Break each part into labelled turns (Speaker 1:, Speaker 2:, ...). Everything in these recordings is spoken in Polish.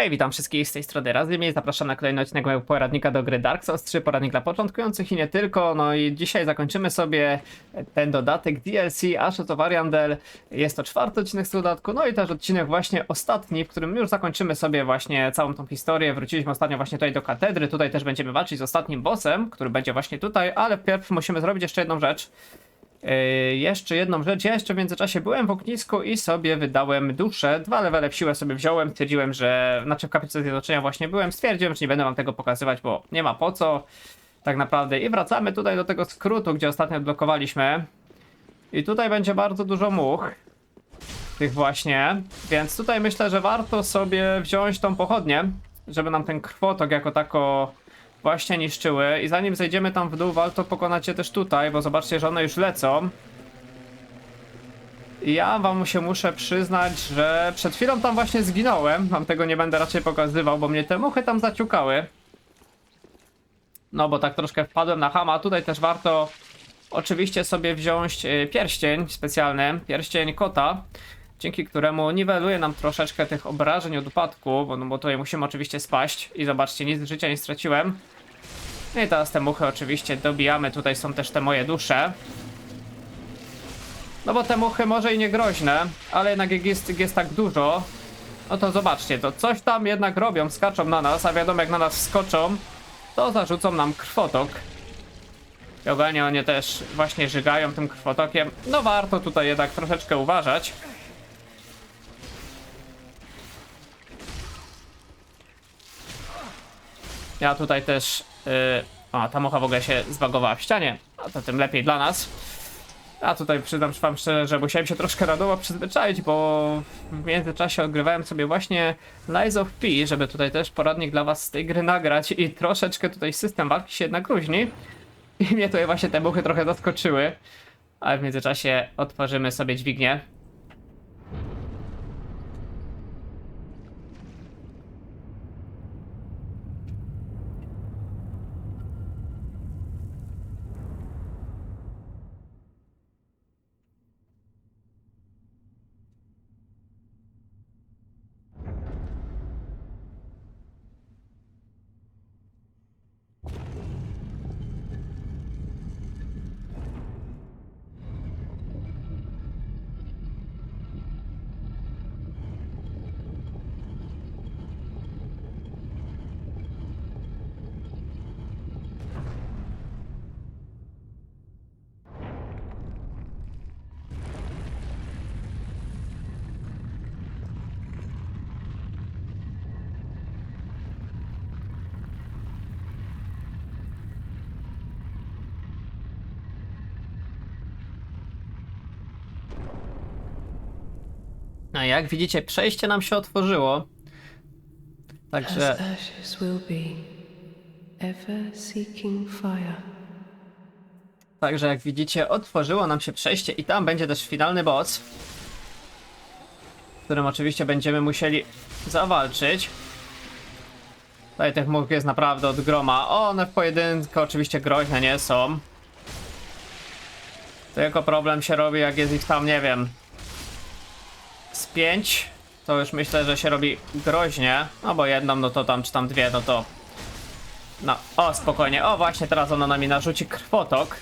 Speaker 1: Hej, witam wszystkich z tej strony Razymi. Zapraszam na kolejny odcinek mojego poradnika do gry Dark Souls 3, poradnik dla początkujących i nie tylko. No i dzisiaj zakończymy sobie ten dodatek DLC Ashes of Ariandel. Jest to czwarty odcinek z dodatku, no i też odcinek właśnie ostatni, w którym już zakończymy sobie właśnie całą tą historię. Wróciliśmy ostatnio właśnie tutaj do katedry, tutaj też będziemy walczyć z ostatnim bossem, który będzie właśnie tutaj, ale wpierw musimy zrobić jeszcze jedną rzecz. Yy, jeszcze jedną rzecz, ja jeszcze w międzyczasie byłem w ognisku i sobie wydałem duszę, dwa levele w siłę sobie wziąłem, stwierdziłem, że, znaczy w kaplicy zjednoczenia właśnie byłem, stwierdziłem, że nie będę wam tego pokazywać, bo nie ma po co, tak naprawdę. I wracamy tutaj do tego skrótu, gdzie ostatnio odblokowaliśmy. I tutaj będzie bardzo dużo much, tych właśnie, więc tutaj myślę, że warto sobie wziąć tą pochodnię, żeby nam ten krwotok jako tako właśnie niszczyły. I zanim zejdziemy tam w dół, warto pokonać je też tutaj, bo zobaczcie, że one już lecą. Ja wam się muszę przyznać, że przed chwilą tam właśnie zginąłem, wam tego nie będę raczej pokazywał, bo mnie te muchy tam zaciukały. No bo tak troszkę wpadłem na hama, tutaj też warto oczywiście sobie wziąć y, pierścień specjalny, pierścień kota, dzięki któremu niweluje nam troszeczkę tych obrażeń od upadku, bo, no bo tutaj musimy oczywiście spaść i zobaczcie, nic życia nie straciłem. No i teraz te muchy oczywiście dobijamy, tutaj są też te moje dusze. No bo te muchy może i nie groźne, ale jednak jak jest, jest tak dużo, no to zobaczcie, to coś tam jednak robią, skaczą na nas, a wiadomo jak na nas skoczą, to zarzucą nam krwotok. I ogólnie one też właśnie żygają tym krwotokiem. No warto tutaj jednak troszeczkę uważać. Ja tutaj też. Yy, a, ta mucha w ogóle się zbagowała w ścianie. A to tym lepiej dla nas. A tutaj przyznam wam szczerze, że musiałem się troszkę na przyzwyczaić, bo w międzyczasie odgrywałem sobie właśnie Lies of P, żeby tutaj też poradnik dla was z tej gry nagrać i troszeczkę tutaj system walki się jednak różni. I mnie tutaj właśnie te muchy trochę zaskoczyły. Ale w międzyczasie otworzymy sobie dźwignię. No jak widzicie, przejście nam się otworzyło. Także. Także jak widzicie, otworzyło nam się przejście i tam będzie też finalny boss. Z którym oczywiście będziemy musieli zawalczyć. Tutaj tych much jest naprawdę od groma. One w pojedynkę oczywiście groźne nie są. Tylko problem się robi jak jest ich tam, nie wiem, z pięć. To już myślę, że się robi groźnie. No bo jedną, no to tam, czy tam dwie, no to... No, o spokojnie. O właśnie, teraz ona na mnie narzuci krwotok.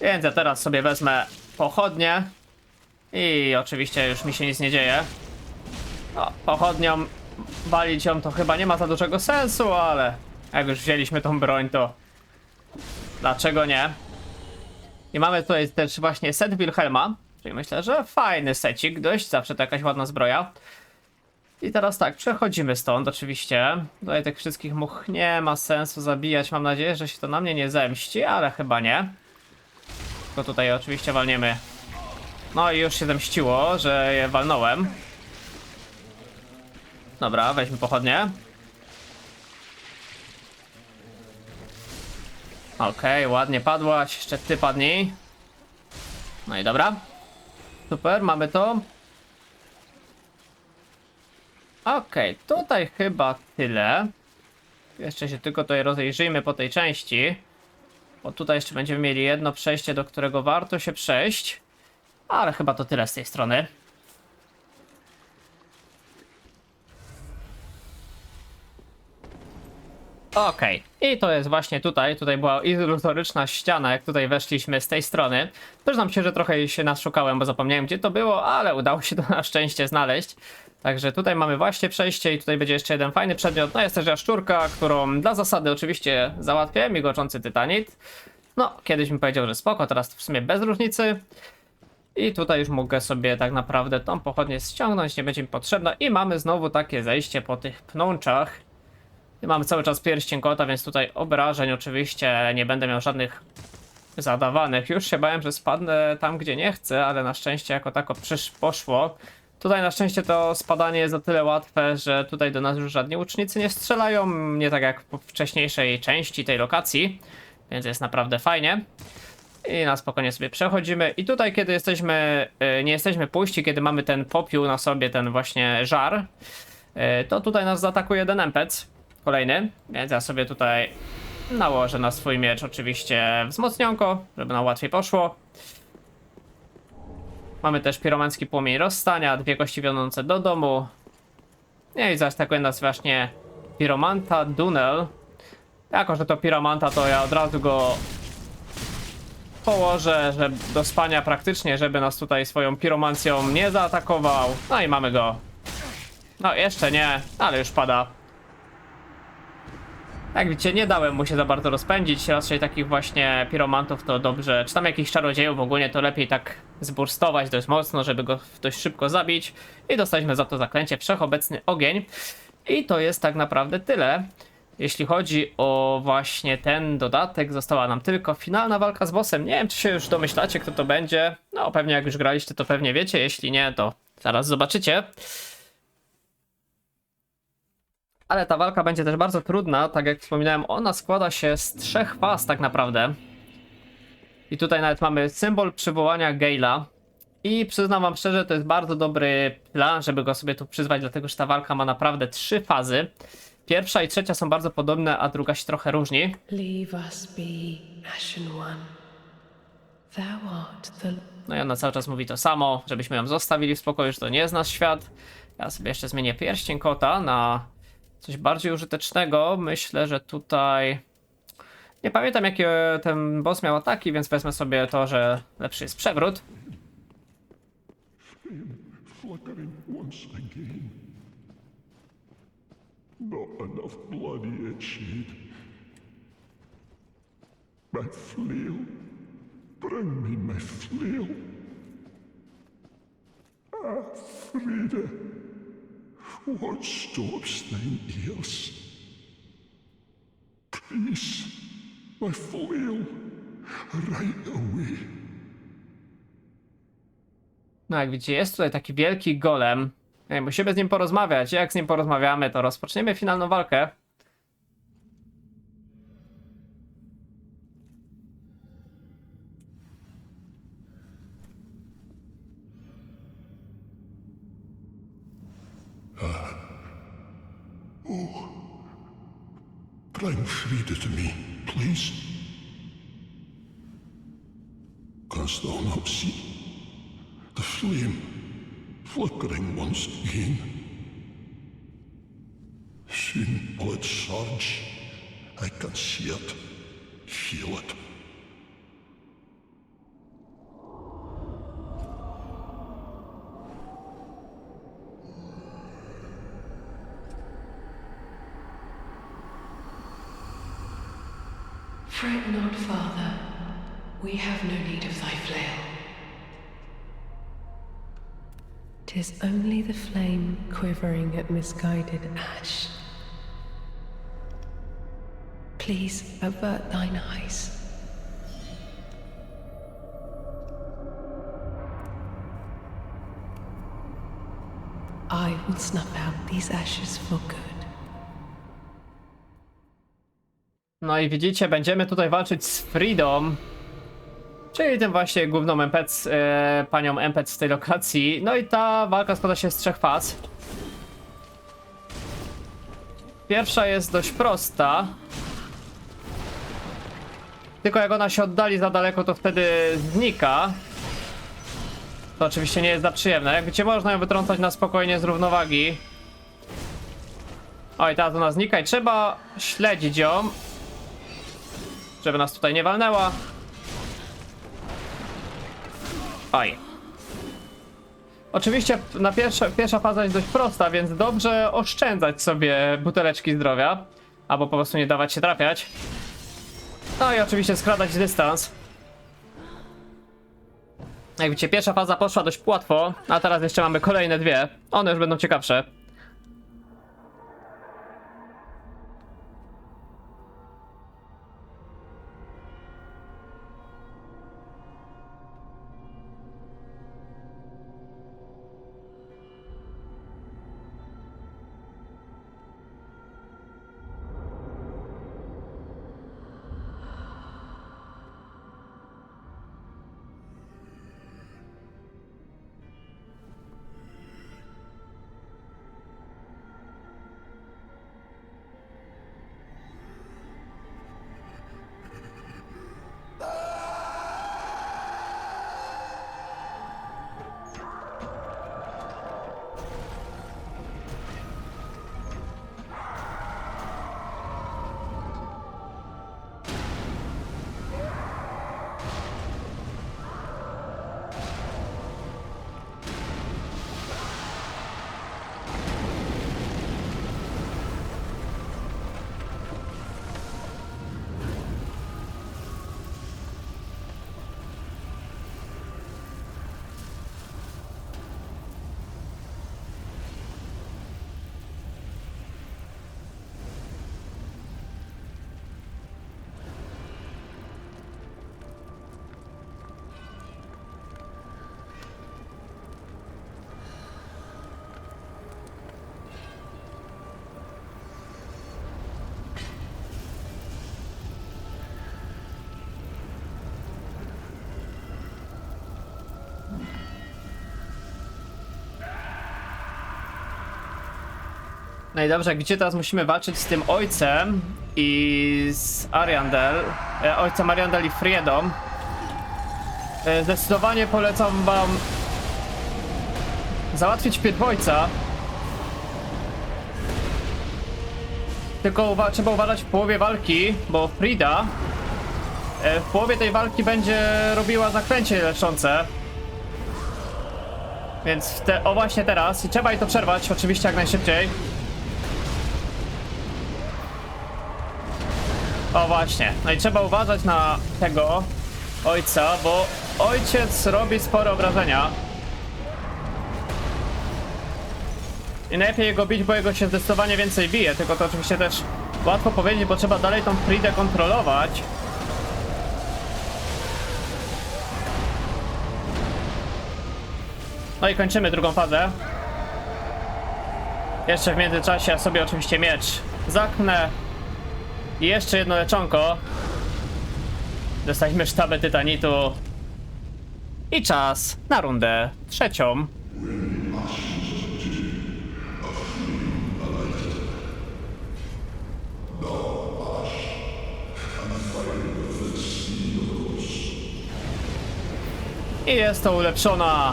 Speaker 1: Więc ja teraz sobie wezmę pochodnie i oczywiście już mi się nic nie dzieje. No, pochodnią walić ją to chyba nie ma za dużego sensu, ale jak już wzięliśmy tą broń, to dlaczego nie? I mamy tutaj też właśnie set Wilhelma, czyli myślę, że fajny secik, dość zawsze to jakaś ładna zbroja. I teraz tak, przechodzimy stąd oczywiście. Tutaj tych wszystkich much nie ma sensu zabijać, mam nadzieję, że się to na mnie nie zemści, ale chyba nie. Tylko tutaj oczywiście walniemy. No i już się zemściło, że je walnąłem. Dobra, weźmy pochodnie. Okej, ładnie padłaś, jeszcze ty padnij. No i dobra. Super, mamy to. Okej, tutaj chyba tyle. Jeszcze się tylko tutaj rozejrzyjmy po tej części. Bo tutaj jeszcze będziemy mieli jedno przejście, do którego warto się przejść. Ale chyba to tyle z tej strony. Okej, i to jest właśnie tutaj. Tutaj była iluzoryczna ściana, jak tutaj weszliśmy z tej strony. Przyznam się, że trochę się naszukałem, bo zapomniałem gdzie to było, ale udało się to na szczęście znaleźć. Także tutaj mamy właśnie przejście i tutaj będzie jeszcze jeden fajny przedmiot. No jest też jaszczurka, którą dla zasady oczywiście załatwię, migoczący tytanit. No, kiedyś mi powiedział, że spoko, teraz w sumie bez różnicy. I tutaj już mogę sobie tak naprawdę tą pochodnię ściągnąć, nie będzie mi potrzebna. I mamy znowu takie zejście po tych pnączach. Mamy cały czas pierścień kota, więc tutaj obrażeń oczywiście nie będę miał żadnych zadawanych. Już się bałem, że spadnę tam, gdzie nie chcę, ale na szczęście jako tako poszło. Tutaj na szczęście to spadanie jest o tyle łatwe, że tutaj do nas już żadni łucznicy nie strzelają, nie tak jak w wcześniejszej części tej lokacji, więc jest naprawdę fajnie. I na spokojnie sobie przechodzimy. I tutaj, kiedy jesteśmy, y, nie jesteśmy puści, kiedy mamy ten popiół na sobie, ten właśnie żar, y, to tutaj nas zaatakuje jeden NPC, kolejny, więc ja sobie tutaj nałożę na swój miecz oczywiście wzmocnionko, żeby nam łatwiej poszło. Mamy też piromancki płomień rozstania, dwie kości wiodące do domu. No i zaatakuje nas właśnie piromanta Dunel. Jako, że to piromanta, to ja od razu go położę że do spania praktycznie, żeby nas tutaj swoją piromancją nie zaatakował. No i mamy go. No jeszcze nie, ale już pada. Jak widzicie, nie dałem mu się za bardzo rozpędzić. Raczej takich właśnie piromantów to dobrze, czy tam jakichś czarodziejów ogólnie to lepiej tak zburstować dość mocno, żeby go dość szybko zabić. I dostaliśmy za to zaklęcie Wszechobecny Ogień. I to jest tak naprawdę tyle. Jeśli chodzi o właśnie ten dodatek, została nam tylko finalna walka z bossem. Nie wiem, czy się już domyślacie, kto to będzie. No, pewnie jak już graliście, to pewnie wiecie. Jeśli nie, to zaraz zobaczycie. Ale ta walka będzie też bardzo trudna. Tak jak wspominałem, ona składa się z trzech faz tak naprawdę. I tutaj nawet mamy symbol przywołania Gale'a. I przyznam wam szczerze, to jest bardzo dobry plan, żeby go sobie tu przyzwać, dlatego że ta walka ma naprawdę trzy fazy. Pierwsza i trzecia są bardzo podobne, a druga się trochę różni. No i ona cały czas mówi to samo, żebyśmy ją zostawili w spokoju, że to nie jest nasz świat. Ja sobie jeszcze zmienię pierścień kota na coś bardziej użytecznego. Myślę, że tutaj... Nie pamiętam jakie ten boss miał ataki, więc wezmę sobie to, że lepszy jest przewrót.
Speaker 2: Not enough blood yet shed. My flail. Bring me my flail. Ah, Frida. What stops thine ears? Please, my flail. Right away.
Speaker 1: No jak widzicie, jest tutaj taki wielki golem. Ej, musimy z nim porozmawiać. Jak z nim porozmawiamy, to rozpoczniemy finalną walkę.
Speaker 2: Bring Frida to me, please. Canst thou not see the flame flickering once again? Soon will it surge. I can see it, feel it.
Speaker 3: We have no need of thy flail. Tis only the flame quivering at misguided ash. Please avert thine eyes. I will snuff out these ashes for good.
Speaker 1: No i widzicie, będziemy tutaj walczyć z Freedom. Czyli tym właśnie główną MPC, e, panią MPC z tej lokacji. No i ta walka składa się z trzech faz. Pierwsza jest dość prosta. Tylko jak ona się oddali za daleko, to wtedy znika. To oczywiście nie jest za przyjemne. Jak wiecie, można ją wytrącać na spokojnie z równowagi. Oj, teraz ona znika i trzeba śledzić ją. Żeby nas tutaj nie walnęła. Oczywiście na pierwsza, pierwsza faza jest dość prosta, więc dobrze oszczędzać sobie buteleczki zdrowia. Albo po prostu nie dawać się trafiać. No i oczywiście skradać dystans. Jak widzicie, pierwsza faza poszła dość łatwo, a teraz jeszcze mamy kolejne dwie. One już będą ciekawsze. No i dobrze, gdzie teraz musimy walczyć z tym ojcem i z Ariandel, e, ojcem Ariandel i Friedą. E, zdecydowanie polecam wam załatwić piedwojca. Tylko uwa- trzeba uważać w połowie walki, bo Frida e, w połowie tej walki będzie robiła zaklęcie leczące. Więc o właśnie teraz i trzeba jej to przerwać, oczywiście jak najszybciej. O właśnie, no i trzeba uważać na tego ojca, bo ojciec robi spore obrażenia. I najlepiej jego bić, bo jego się zdecydowanie więcej bije, tylko to oczywiście też łatwo powiedzieć, bo trzeba dalej tą Fridę kontrolować. No i kończymy drugą fazę. Jeszcze w międzyczasie ja sobie oczywiście miecz zaknę. I jeszcze jedno leczonko. Dostaliśmy sztabę tytanitu. I czas na rundę trzecią. I jest to ulepszona,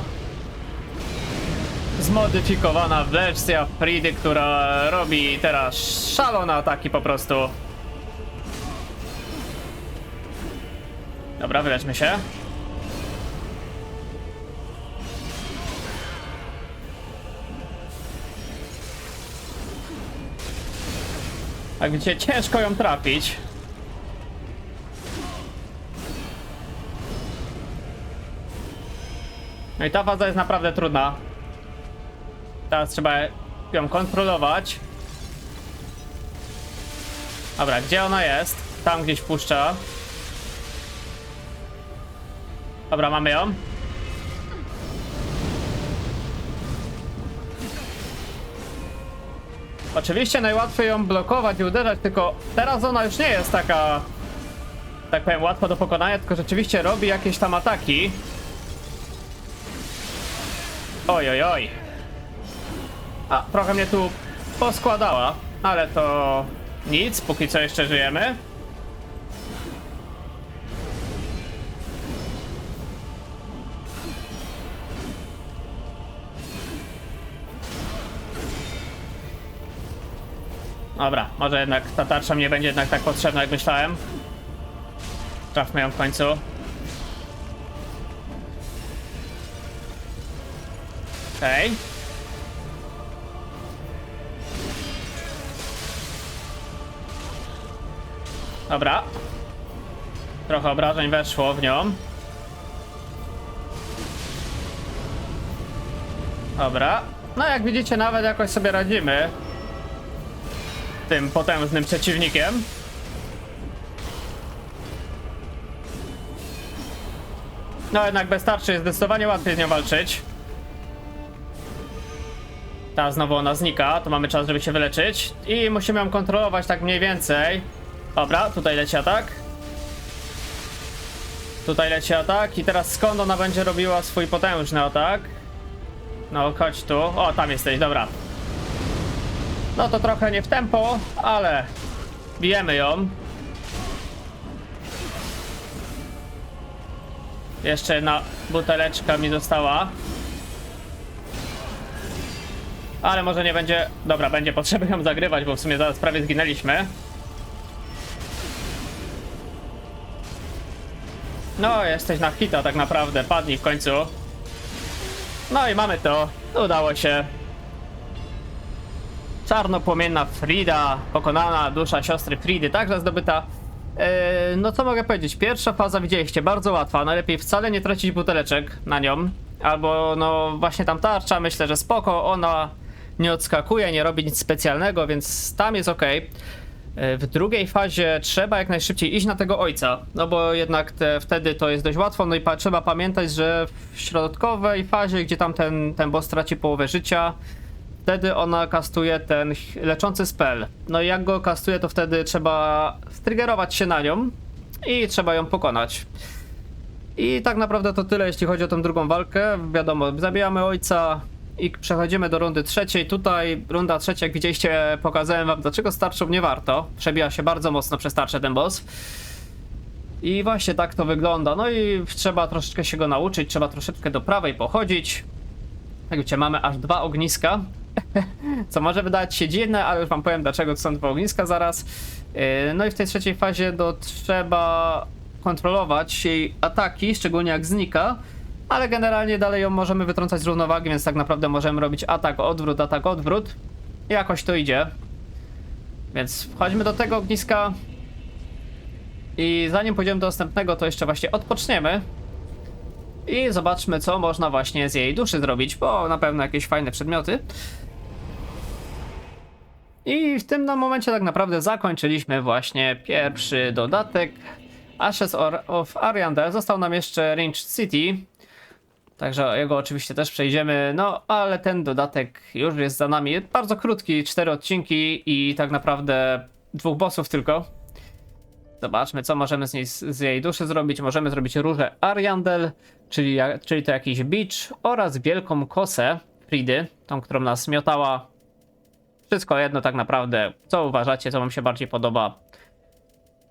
Speaker 1: zmodyfikowana wersja Fridy, która robi teraz szalone ataki po prostu. Dobra, wyleczmy się. Jak widzicie, ciężko ją trafić. No i ta faza jest naprawdę trudna. Teraz trzeba ją kontrolować. Dobra, gdzie ona jest? Tam gdzieś puszcza. Dobra, mamy ją. Oczywiście najłatwiej ją blokować i uderzać, tylko teraz ona już nie jest taka, tak powiem, łatwa do pokonania, tylko rzeczywiście robi jakieś tam ataki. Oj, oj, oj. A, trochę mnie tu poskładała, ale to nic, póki co jeszcze żyjemy. Dobra, może jednak ta tarcza mnie będzie jednak tak potrzebna, jak myślałem. Trafmy ją w końcu. Okej. Dobra. Trochę obrażeń weszło w nią. Dobra. No jak widzicie, nawet jakoś sobie radzimy. Tym potężnym przeciwnikiem. No jednak bez tarczy jest zdecydowanie łatwiej z nią walczyć. Ta znowu ona znika, to mamy czas, żeby się wyleczyć. I musimy ją kontrolować tak mniej więcej. Dobra, tutaj leci atak. Tutaj leci atak i teraz skąd ona będzie robiła swój potężny atak? No, chodź tu. O, tam jesteś, dobra. No to trochę nie w tempo, ale bijemy ją. Jeszcze jedna buteleczka mi została. Ale może nie będzie... Dobra, będzie potrzeby ją zagrywać, bo w sumie zaraz prawie zginęliśmy. No, jesteś na hita tak naprawdę, padnij w końcu. No i mamy to, udało się. Czarnopłomienna Frida, pokonana dusza siostry Fridy, także zdobyta. Eee, no co mogę powiedzieć, pierwsza faza widzieliście, bardzo łatwa, najlepiej wcale nie tracić buteleczek na nią. Albo no właśnie tam tarcza, myślę, że spoko, ona nie odskakuje, nie robi nic specjalnego, więc tam jest ok. W drugiej fazie trzeba jak najszybciej iść na tego ojca, no bo jednak te, wtedy to jest dość łatwo, no i pa, trzeba pamiętać, że w środkowej fazie, gdzie tam ten, ten boss traci połowę życia, wtedy ona kastuje ten leczący spell. No i jak go kastuje, to wtedy trzeba striggerować się na nią i trzeba ją pokonać. I tak naprawdę to tyle, jeśli chodzi o tą drugą walkę. Wiadomo, zabijamy ojca i przechodzimy do rundy trzeciej. Tutaj runda trzecia, jak widzieliście, pokazałem wam, dlaczego starczą nie warto. Przebija się bardzo mocno przez tarczę ten boss. I właśnie tak to wygląda. No i trzeba troszeczkę się go nauczyć, trzeba troszeczkę do prawej pochodzić. Jak widzicie, mamy aż dwa ogniska. Co może wydać się dziwne, ale już wam powiem dlaczego to są dwa ogniska zaraz. Yy, No i w tej trzeciej fazie to trzeba kontrolować jej ataki, szczególnie jak znika. Ale generalnie dalej ją możemy wytrącać z równowagi, więc tak naprawdę możemy robić atak, odwrót, atak, odwrót. I jakoś to idzie. Więc wchodźmy do tego ogniska. I zanim pójdziemy do następnego, to jeszcze właśnie odpoczniemy. I zobaczmy, co można właśnie z jej duszy zrobić, bo na pewno jakieś fajne przedmioty. I w tym momencie tak naprawdę zakończyliśmy właśnie pierwszy dodatek. Ashes of Ariandel. Został nam jeszcze Range City. Także jego oczywiście też przejdziemy. No, ale ten dodatek już jest za nami. Bardzo krótki, cztery odcinki i tak naprawdę dwóch bossów tylko. Zobaczmy, co możemy z, niej, z jej duszy zrobić. Możemy zrobić różę Ariandel, czyli, czyli to jakiś beach oraz wielką kosę Fridy, tą, którą nas miotała. Wszystko jedno tak naprawdę. Co uważacie, co wam się bardziej podoba?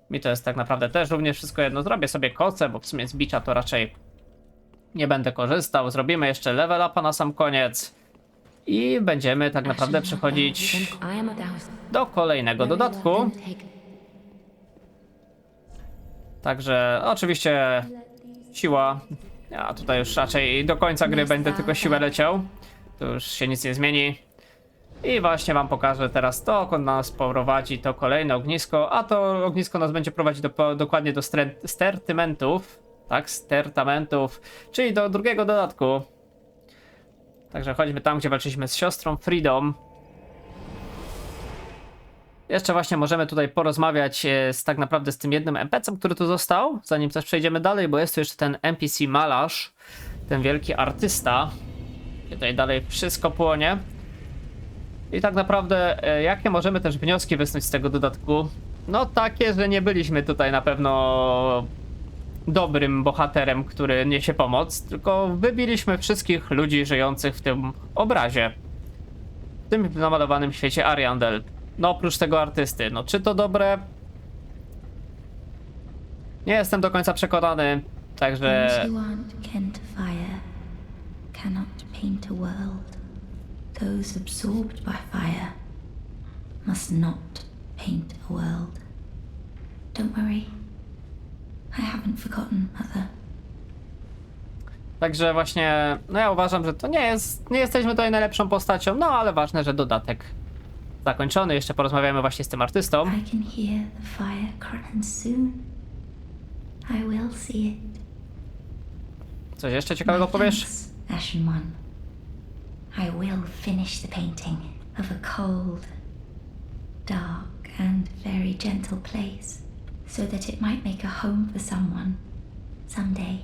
Speaker 1: Mi to jest tak naprawdę też również wszystko jedno. Zrobię sobie kosę, bo w sumie z bicza to raczej nie będę korzystał. Zrobimy jeszcze level upa na sam koniec. I będziemy tak naprawdę przechodzić do kolejnego dodatku. Także oczywiście siła. Ja tutaj już raczej do końca gry będę tylko siłę leciał. Tu już się nic nie zmieni. I właśnie wam pokażę teraz to, dokąd nas prowadzi to kolejne ognisko, a to ognisko nas będzie prowadzić do, dokładnie do stertymentów, tak, stertamentów, czyli do drugiego dodatku. Także chodźmy tam, gdzie walczyliśmy z siostrą Freedom. Jeszcze właśnie możemy tutaj porozmawiać e, z tak naprawdę z tym jednym NPC-em, który tu został, zanim też przejdziemy dalej, bo jest tu jeszcze ten NPC malarz, ten wielki artysta. Tutaj dalej wszystko płonie. I tak naprawdę, e, jakie możemy też wnioski wysnuć z tego dodatku? No takie, że nie byliśmy tutaj na pewno dobrym bohaterem, który niesie pomoc, tylko wybiliśmy wszystkich ludzi żyjących w tym obrazie. W tym namalowanym świecie Ariandel. No oprócz tego artysty. No czy to dobre? Nie jestem do końca przekonany, także...
Speaker 4: Those who aren't kin to fire cannot paint a world. Those absorbed by fire must not paint a world. Don't worry. I haven't forgotten, Mother.
Speaker 1: Także właśnie, no ja uważam, że to nie jest, nie jesteśmy tutaj najlepszą postacią, no ale ważne, że dodatek zakończony. Jeszcze porozmawiamy właśnie z tym artystą.
Speaker 4: I can hear the fire cry, and soon I will see it.
Speaker 1: Coś jeszcze ciekawego powiesz?
Speaker 4: I will finish the painting of a cold, dark, and very gentle place, so that it might make a home for someone someday.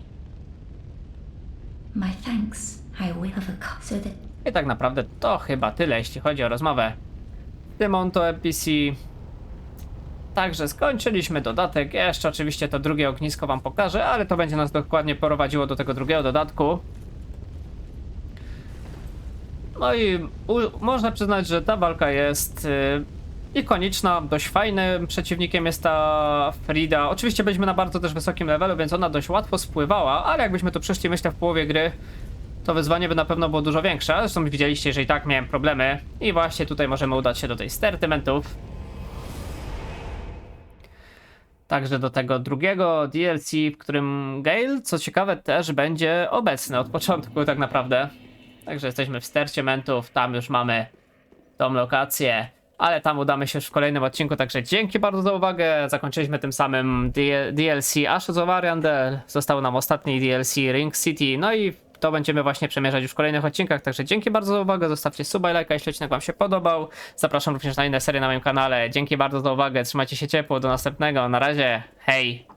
Speaker 4: My thanks I will of a so that
Speaker 1: I tak naprawdę to chyba tyle, jeśli chodzi o rozmowę. Tymon to NPC. Także skończyliśmy dodatek. Jeszcze oczywiście to drugie ognisko wam pokażę, ale to będzie nas dokładnie prowadziło do tego drugiego dodatku. No i można przyznać, że ta walka jest y, ikoniczna, dość fajnym przeciwnikiem jest ta Frida. Oczywiście byliśmy na bardzo też wysokim levelu, więc ona dość łatwo spływała, ale jakbyśmy tu przyszli myślę w połowie gry, to wyzwanie by na pewno było dużo większe. Zresztą widzieliście, że i tak miałem problemy. I właśnie tutaj możemy udać się do tej stertymentów. Także do tego drugiego DLC, w którym Gale, co ciekawe, też będzie obecny od początku tak naprawdę. Także jesteśmy w sterciementów, tam już mamy tą lokację. Ale tam udamy się już w kolejnym odcinku, także dzięki bardzo za uwagę. Zakończyliśmy tym samym DLC Ashes of Ariandel. Został nam ostatni DLC Ring City. No i to będziemy właśnie przemierzać już w kolejnych odcinkach. Także dzięki bardzo za uwagę. Zostawcie suba i lajka, jeśli odcinek Wam się podobał. Zapraszam również na inne serie na moim kanale. Dzięki bardzo za uwagę. Trzymajcie się ciepło. Do następnego. Na razie. Hej.